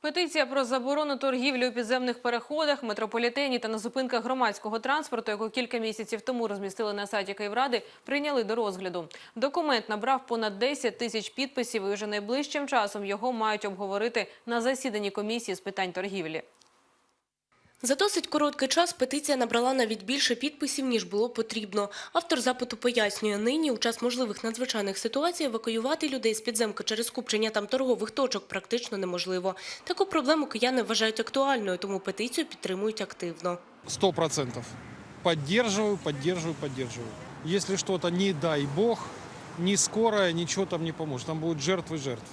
Петиція про заборону торгівлі у підземних переходах, метрополітені та на зупинках громадського транспорту, яку кілька місяців тому розмістили на сайті Київради, прийняли до розгляду. Документ набрав понад 10 тисяч підписів і вже найближчим часом його мають обговорити на засіданні комісії з питань торгівлі. За досить короткий час петиція набрала навіть більше підписів, ніж було потрібно. Автор запиту пояснює, нині у час можливих надзвичайних ситуацій евакуювати людей з підземки через скупчення там торгових точок практично неможливо. Таку проблему кияни вважають актуальною, тому петицію підтримують активно. Сто процентов. Поддерживаю, поддерживаю, поддерживаю. Если что-то, не дай бог, ни скорая, ничего там не поможет. Там будут жертвы жертв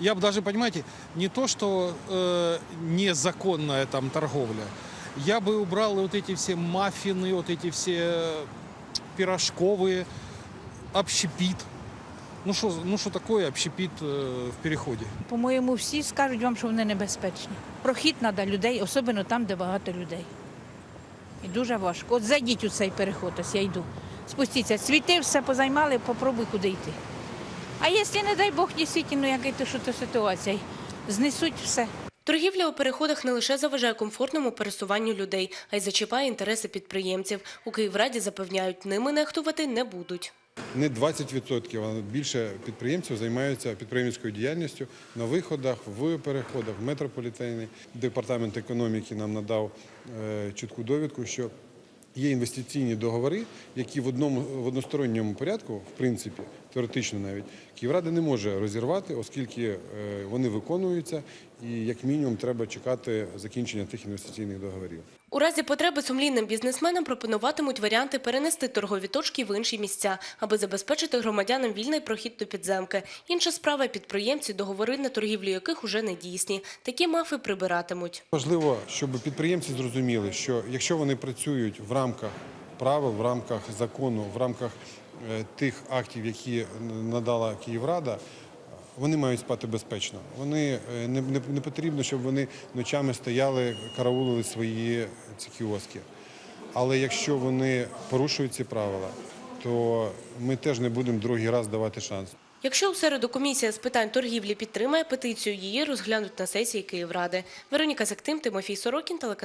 Я бы даже, понимаете, не то, что э, незаконная там торговля. Я бы убрал вот эти все маффины, вот эти все пирожковые, общепит. Ну что, ну что такое общепит э, в переходе? По-моєму, всі скажуть вам, що вони небезпечні. Прохід треба людей, особливо там, де багато людей. І дуже важко. От зайдіть у цей переход, ось я йду. Спустіться, цвіти все позаймали, попробуй куди йти. А якщо, не дай Бог, дійсно, яка то, що то ситуація, знесуть все. Торгівля у переходах не лише заважає комфортному пересуванню людей, а й зачіпає інтереси підприємців. У Київраді запевняють, ними нехтувати не будуть. Не 20%, а більше підприємців займаються підприємницькою діяльністю на виходах, в переходах, в метрополітені. Департамент економіки нам надав е, чітку довідку, що є інвестиційні договори, які в одному в односторонньому порядку, в принципі, теоретично навіть Київрада не може розірвати, оскільки е, вони виконуються, і як мінімум треба чекати закінчення тих інвестиційних договорів. У разі потреби сумлінним бізнесменам пропонуватимуть варіанти перенести торгові точки в інші місця, аби забезпечити громадянам вільний прохід до підземки. Інша справа – підприємці, договори на торгівлю яких уже не дійсні. Такі мафи прибиратимуть. Важливо, щоб підприємці зрозуміли, що якщо вони працюють в рамках правил, в рамках закону, в рамках е, тих актів, які надала Київрада, вони мають спати безпечно. Вони е, не, не, не потрібно, щоб вони ночами стояли, караулили свої ці кіоски. Але якщо вони порушують ці правила, то ми теж не будемо другий раз давати шанс. Якщо у середу комісія з питань торгівлі підтримає петицію, її розглянуть на сесії Київради. Вероніка Зактим, Тимофій Сорокін, телеканал.